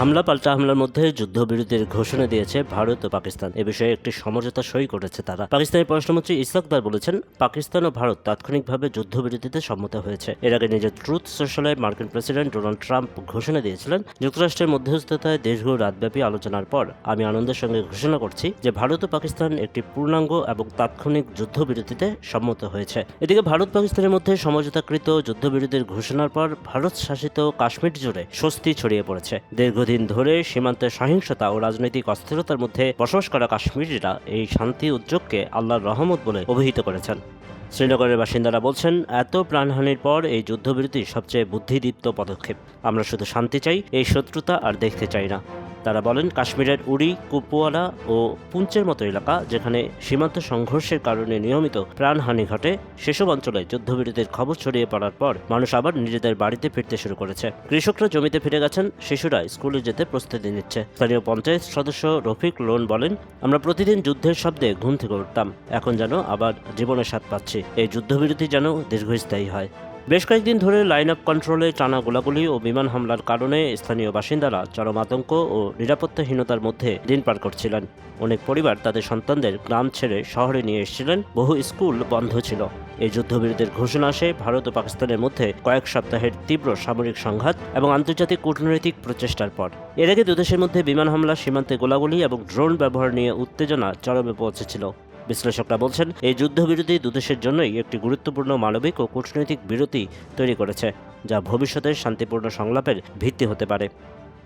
হামলা পাল্টা হামলার মধ্যে যুদ্ধবিরতির ঘোষণা দিয়েছে ভারত ও পাকিস্তান। এ বিষয়ে একটি সমঝোতা সই করেছে তারা। পাকিস্তানের পররাষ্ট্রমন্ত্রী ইসাকদার বলেছেন, পাকিস্তান ও ভারত তাৎক্ষণিকভাবে যুদ্ধবিরতিতে সম্মত হয়েছে। এর আগে নিজের ট্রুথ সোশ্যালে মার্কিন প্রেসিডেন্ট ডোনাল্ড ট্রাম্প ঘোষণা দিয়েছিলেন, যুক্তরাষ্ট্রের মধ্যস্থতায় দীর্ঘ রাতব্যাপী আলোচনার পর আমি আনন্দের সঙ্গে ঘোষণা করছি যে ভারত ও পাকিস্তান একটি পূর্ণাঙ্গ এবং তাৎক্ষণিক যুদ্ধবিরতিতে সম্মত হয়েছে। এদিকে ভারত পাকিস্তানের মধ্যে সমঝোতাকৃত যুদ্ধবিরতির ঘোষণার পর ভারত শাসিত কাশ্মীর জুড়ে স্বস্তি ছড়িয়ে পড়েছে। দীর্ঘদিন ধরে সীমান্তে সহিংসতা ও রাজনৈতিক অস্থিরতার মধ্যে বসবাস করা কাশ্মীরিরা এই শান্তি উদ্যোগকে আল্লাহর রহমত বলে অভিহিত করেছেন। শ্রীনগরের বাসিন্দারা বলছেন, এত প্রাণহানির পর এই যুদ্ধবিরতি সবচেয়ে বুদ্ধিদীপ্ত পদক্ষেপ। আমরা শুধু শান্তি চাই, এই শত্রুতা আর দেখতে চাই না। তারা বলেন কাশ্মীরের উড়ি কুপওয়ালা ও পুঞ্চের মতো এলাকা যেখানে সীমান্ত সংঘর্ষের কারণে নিয়মিত প্রাণহানি ঘটে, সেসব অঞ্চলে যুদ্ধবিরতির খবর ছড়িয়ে পড়ার পর মানুষ আবার নিজেদের বাড়িতে ফিরতে শুরু করেছে। কৃষকরা জমিতে ফিরে গেছেন, শিশুরা স্কুলে যেতে প্রস্তুতি নিচ্ছে। স্থানীয় পঞ্চায়েত সদস্য রফিক লোন বলেন, আমরা প্রতিদিন যুদ্ধের শব্দে ঘুম থেকে উঠতাম, এখন যেন আবার জীবনের স্বাদ পাচ্ছি। এই যুদ্ধবিরতি যেন দীর্ঘস্থায়ী হয়। বেশ কয়েকদিন ধরে লাইন আপ কন্ট্রোলে টানা গোলাগুলি ও বিমান হামলার কারণে স্থানীয় বাসিন্দারা চরম আতঙ্ক ও নিরাপত্তাহীনতার মধ্যে দিন পার করছিলেন। অনেক পরিবার তাদের সন্তানদের গ্রাম ছেড়ে শহরে নিয়ে এসেছিলেন। বহু স্কুল বন্ধ ছিল। এই যুদ্ধবিরতির ঘোষণা আসে ভারত ও পাকিস্তানের মধ্যে কয়েক সপ্তাহের তীব্র সামরিক সংঘাত এবং আন্তর্জাতিক কূটনৈতিক প্রচেষ্টার পর। এর আগে দুদেশের মধ্যে বিমান হামলা, সীমান্তে গোলাগুলি এবং ড্রোন ব্যবহার নিয়ে উত্তেজনা চরমে পৌঁছেছিল। বিশ্লেষকরা বলছেন, এই যুদ্ধবিরতি দুদেশের জন্যই একটি গুরুত্বপূর্ণ মানবিক ও কূটনৈতিক বিরতি তৈরি করেছে, যা ভবিষ্যতের শান্তিপূর্ণ সংলাপের ভিত্তি হতে পারে।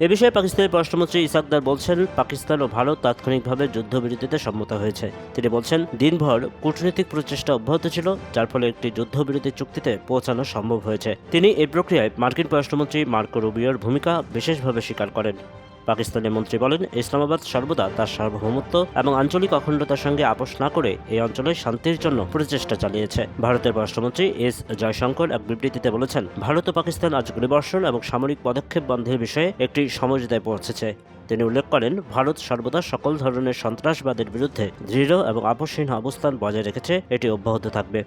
এ বিষয়ে পাকিস্তানের পররাষ্ট্রমন্ত্রী ইসাকদার বলছেন, পাকিস্তান ও ভারত তাৎক্ষণিকভাবে যুদ্ধবিরতিতে সম্মত হয়েছে। তিনি বলছেন, দিনভর কূটনৈতিক প্রচেষ্টা অব্যাহত ছিল, যার ফলে একটি যুদ্ধবিরতি চুক্তিতে পৌঁছানো সম্ভব হয়েছে। তিনি এই প্রক্রিয়ায় মার্কিন পররাষ্ট্রমন্ত্রী মার্কো রুবিওর ভূমিকা বিশেষভাবে স্বীকার করেন। পাকিস্তানের মন্ত্রী বলেন, ইসলামাবাদ সর্বদা তার সার্বভৌমত্ব এবং আঞ্চলিক অখণ্ডতার সঙ্গে আপোষ না করে এই অঞ্চলে শান্তির জন্য প্রচেষ্টা চালিয়েছে। ভারতের পররাষ্ট্রমন্ত্রী এস জয়শঙ্কর এক বিবৃতিতে বলেছেন, ভারত ও পাকিস্তান আজ গুলিবর্ষণ এবং সামরিক পদক্ষেপ বন্ধের বিষয়ে একটি সমঝোতায় পৌঁছেছে। তিনি উল্লেখ করেন, ভারত সর্বদা সকল ধরনের সন্ত্রাসবাদের বিরুদ্ধে দৃঢ় এবং আপোষহীন অবস্থান বজায় রেখেছে, এটি অব্যাহত থাকবে।